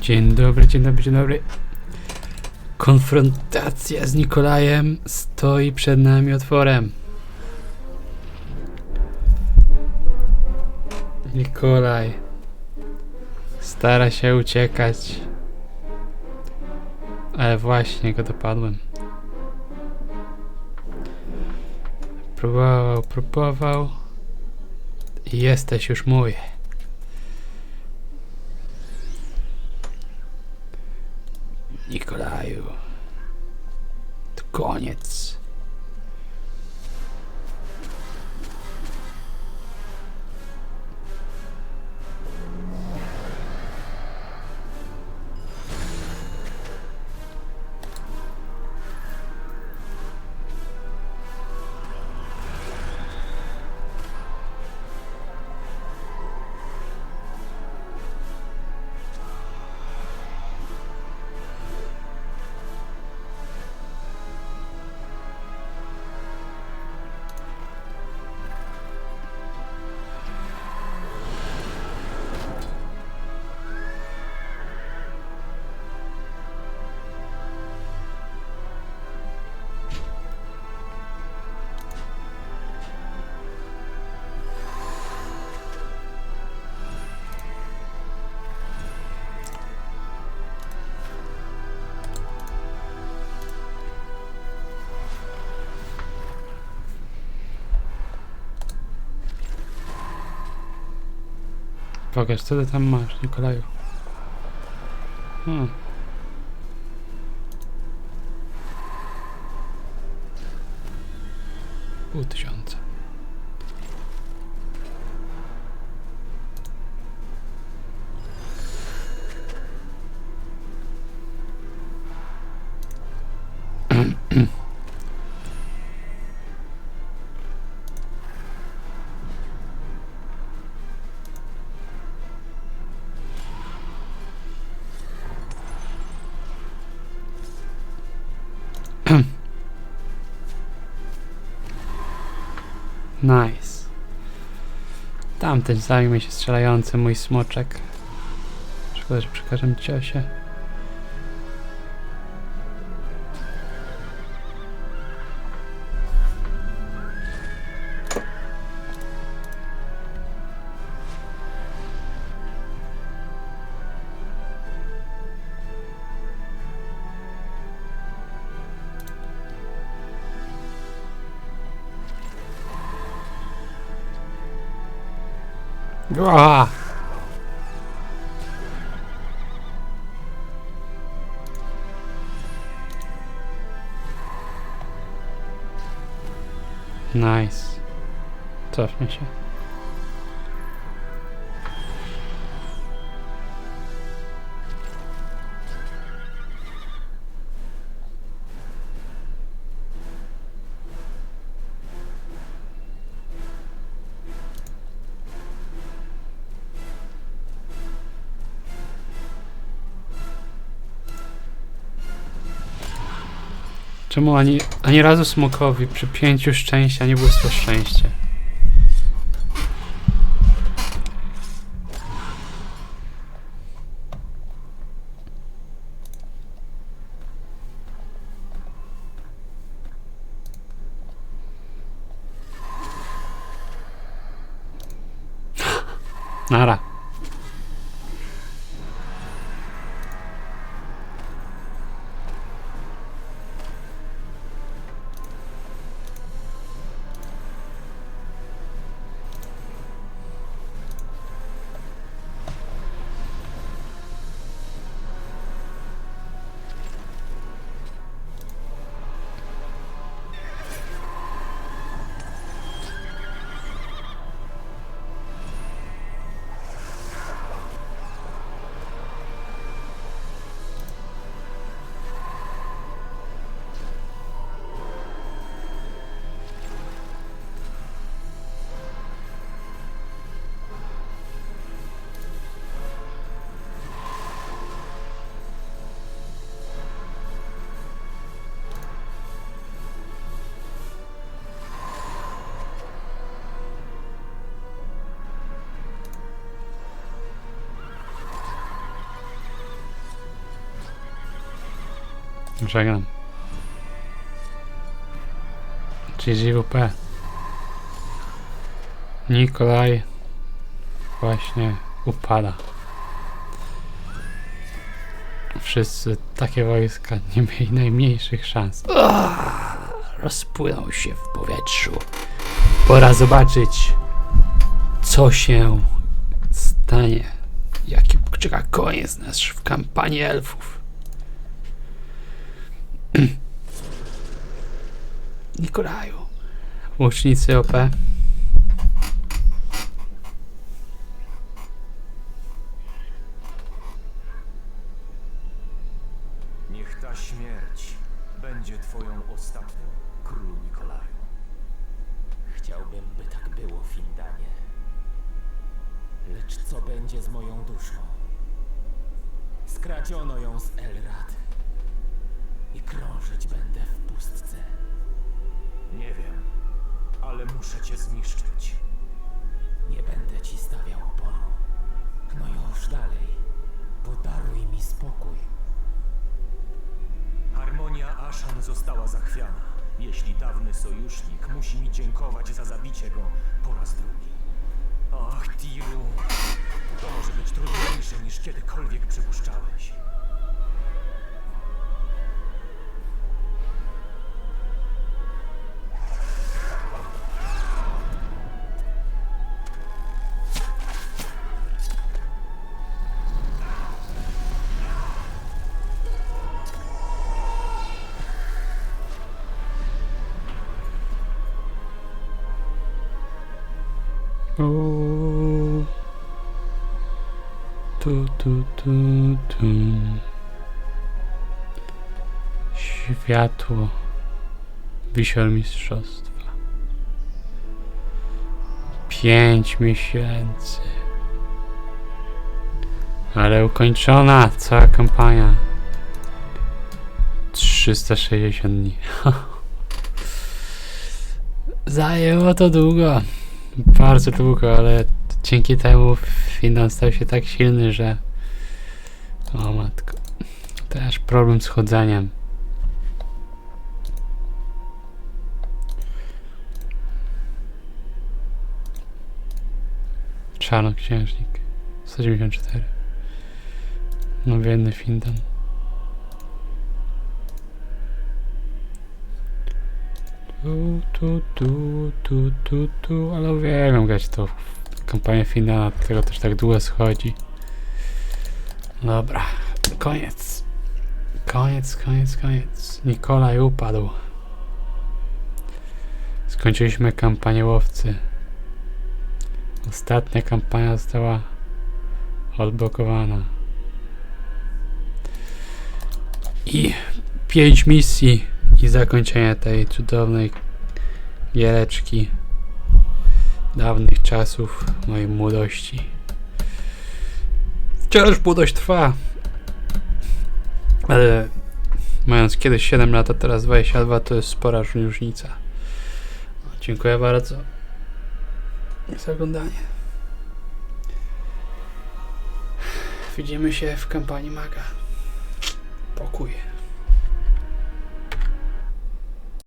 Dzień dobry, dzień dobry, dzień dobry. Konfrontacja z Nikolajem stoi przed nami otworem. Nikolaj stara się uciekać, ale właśnie go dopadłem. Próbował, próbował jesteś już mój. Nikolaju. To koniec. Pokaż, co ty tam masz, Nikolaju. Hmm. Pół tysiąca. Nice. Tamten zajmie się strzelający mój smoczek. Szkoda, że przekażę ciosie. Ua! Nice. Cofnij się. Czemu ani, ani razu smokowi przy pięciu szczęścia nie błysło szczęście? Nara. Żegnam. GGWP. Nikolaj właśnie upada. Wszyscy takie wojska nie mieli najmniejszych szans. Rozpłynął się w powietrzu. Pora zobaczyć, co się stanie. Jaki czeka koniec nasz w kampanii elfów. Nikolaju. Łucznicy OP. Niech ta śmierć będzie twoją ostatnią, królu Nikolaju. Chciałbym, by tak było, Findanie. Lecz co będzie z moją duszą? Skradziono ją z Elrad. I krążyć będę w zniszczyć. Nie będę ci stawiał oporu. No już dalej. Podaruj mi spokój. Harmonia Ashan została zachwiana. Jeśli dawny sojusznik musi mi dziękować za zabicie go po raz drugi. Ach, Tiru, to może być trudniejsze niż kiedykolwiek przypuszczałeś. Uuu. Tu, tu, tu, tu. Światło. Wisior mistrzostwa. Pięć miesięcy. Ale ukończona cała kampania. 360 dni. Zajęło to długo. Bardzo długo, ale dzięki temu Finland stał się tak silny, że. O matko. Też problem z chodzeniem. Czarnoksiężnik. 194. No biedny Finland. Tu, tu, tu, tu, tu, tu, ale uwielbiam grać to kampanię finalna, dlatego też tak długo schodzi. Dobra, koniec. Koniec, koniec, koniec. Nikolaj upadł. Skończyliśmy kampanię łowcy. Ostatnia kampania została odblokowana. I pięć misji i zakończenie tej cudownej giereczki dawnych czasów mojej młodości. Wciąż młodość trwa. Ale mając kiedyś 7 lat, a teraz 22, to jest spora różnica. Dziękuję bardzo za oglądanie. Widzimy się w kampanii Maga. Pokój.